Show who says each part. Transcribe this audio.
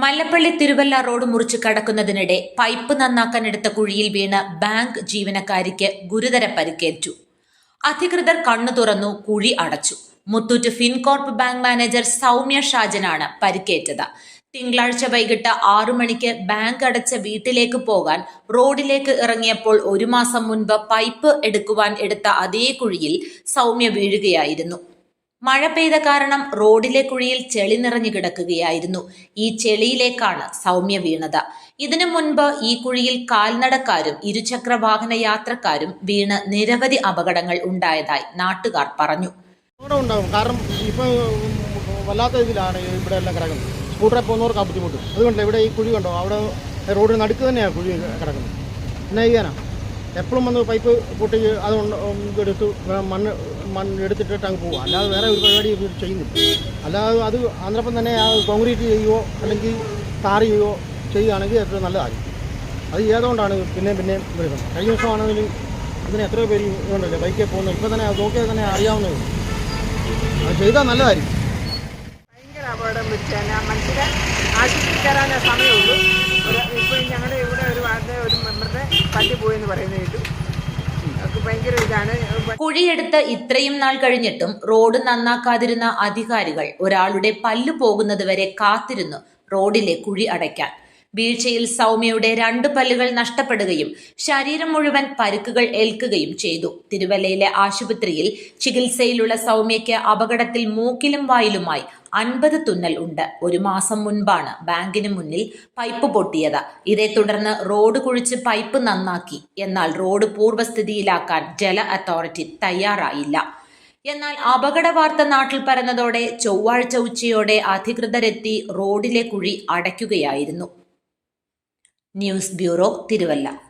Speaker 1: Mallappally Thiruvalla road മുറിച്ച് കടക്കുന്നതിനിടെ pipe നന്നാക്കാൻ എടുത്ത കുഴിയിൽ വീണ് ബാങ്ക് ജീവനക്കാരിക്ക് ഗുരുതര പരിക്കേറ്റു. അധികൃതർ കണ്ണു തുറന്നു കുഴി അടച്ചു. മുത്തൂറ്റ് ഫിൻകോർപ്പ് ബാങ്ക് മാനേജർ സൗമ്യ ഷാജനാണ് പരിക്കേറ്റത്. തിങ്കളാഴ്ച വൈകിട്ട് ആറു മണിക്ക് ബാങ്ക് അടച്ച വീട്ടിലേക്ക് പോകാൻ റോഡിലേക്ക് ഇറങ്ങിയപ്പോൾ ഒരു മാസം മുൻപ് പൈപ്പ് എടുക്കുവാൻ എടുത്ത അതേ കുഴിയിൽ സൗമ്യ വീഴുകയായിരുന്നു. മഴ പെയ്ത കാരണം റോഡിലെ കുഴിയിൽ ചെളി നിറഞ്ഞു കിടക്കുകയായിരുന്നു. ഈ ചെളിയിലേക്കാണ് സൗമ്യ വീണത്. ഇതിനു മുൻപ് ഈ കുഴിയിൽ കാൽനടക്കാരും ഇരുചക്ര വാഹന യാത്രക്കാരും വീണ് നിരവധി അപകടങ്ങൾ ഉണ്ടായതായി നാട്ടുകാർ പറഞ്ഞു.
Speaker 2: കാരണം വല്ലാത്ത ഇവിടെ എല്ലാം കിടക്കുന്നത്. സ്കൂട്ടറിൽ ബുദ്ധിമുട്ട്. അതുകൊണ്ട് ഇവിടെ ഈ കുഴി കണ്ടോ? അവിടെ റോഡിന് നടുക്ക് തന്നെയാണ് കുഴി കിടക്കുന്നത്. എപ്പോഴും വന്ന് പൈപ്പ് പൊട്ടി അത് എടുത്തു മണ്ണ് മണ്ണ് എടുത്തിട്ടിട്ട് അങ്ങ് പോവുക. അല്ലാതെ വേറെ ഒരു പരിപാടി ചെയ്യുന്നില്ല. അല്ലാതെ അത് അന്നപ്പം തന്നെ ആ കോൺക്രീറ്റ് ചെയ്യുകയോ അല്ലെങ്കിൽ ടാർ ചെയ്യുകയോ ചെയ്യുകയാണെങ്കിൽ ഏറ്റവും നല്ലതായിരിക്കും അത് ചെയ്തുകൊണ്ടാണ് പിന്നെയും പിന്നെയും വരുന്നത് കഴിഞ്ഞ ദിവസമാണെങ്കിലും ഇതിന് എത്രയോ പേര് ഇതുകൊണ്ടല്ലേ ബൈക്കിൽ പോകുന്നത്. ഇപ്പം തന്നെ അത് നോക്കിയാൽ തന്നെ അറിയാവുന്നത് അത് ചെയ്താൽ നല്ലതായിരിക്കും
Speaker 3: ഭയങ്കര അപകടം പിടിച്ചാൽ മനുഷ്യരെ ആശുപത്രി കയറാനേ സമയമുള്ളൂ. ഒരു ഇപ്പോൾ ഞങ്ങളുടെ ഇവിടെ ഒരു വാർഡിലെ ഒരു മെമ്പറുടെ പള്ളി പോയെന്ന് പറയുന്നത് കേട്ടു.
Speaker 1: കുഴിയെടുത്ത് ഇത്രയും നാൾ കഴിഞ്ഞിട്ടും റോഡ് നന്നാക്കാതിരുന്ന അധികാരികൾ ഒരാളുടെ പല്ലു പോകുന്നതുവരെ കാത്തിരുന്നു റോഡിലെ കുഴി അടയ്ക്കാൻ. വീഴ്ചയിൽ സൗമ്യയുടെ രണ്ട് പല്ലുകൾ നഷ്ടപ്പെടുകയും ശരീരം മുഴുവൻ പരുക്കുകൾ ഏൽക്കുകയും ചെയ്തു. തിരുവല്ലയിലെ ആശുപത്രിയിൽ ചികിത്സയിലുള്ള സൗമ്യയ്ക്ക് അപകടത്തിൽ മൂക്കിലും വായിലുമായി അൻപത് തുന്നൽ ഉണ്ട്. ഒരു മാസം മുൻപാണ് ബാങ്കിന് മുന്നിൽ പൈപ്പ് പൊട്ടിയത്. ഇതേ തുടർന്ന് റോഡ് കുഴിച്ച് പൈപ്പ് നന്നാക്കി. എന്നാൽ റോഡ് പൂർവസ്ഥിതിയിലാക്കാൻ ജല അതോറിറ്റി തയ്യാറായില്ല. എന്നാൽ അപകട വാർത്ത നാട്ടിൽ പരന്നതോടെ ചൊവ്വാഴ്ച ഉച്ചയോടെ അധികൃതരെത്തി റോഡിലെ കുഴി അടയ്ക്കുകയായിരുന്നു. News bureau Thiruvalla.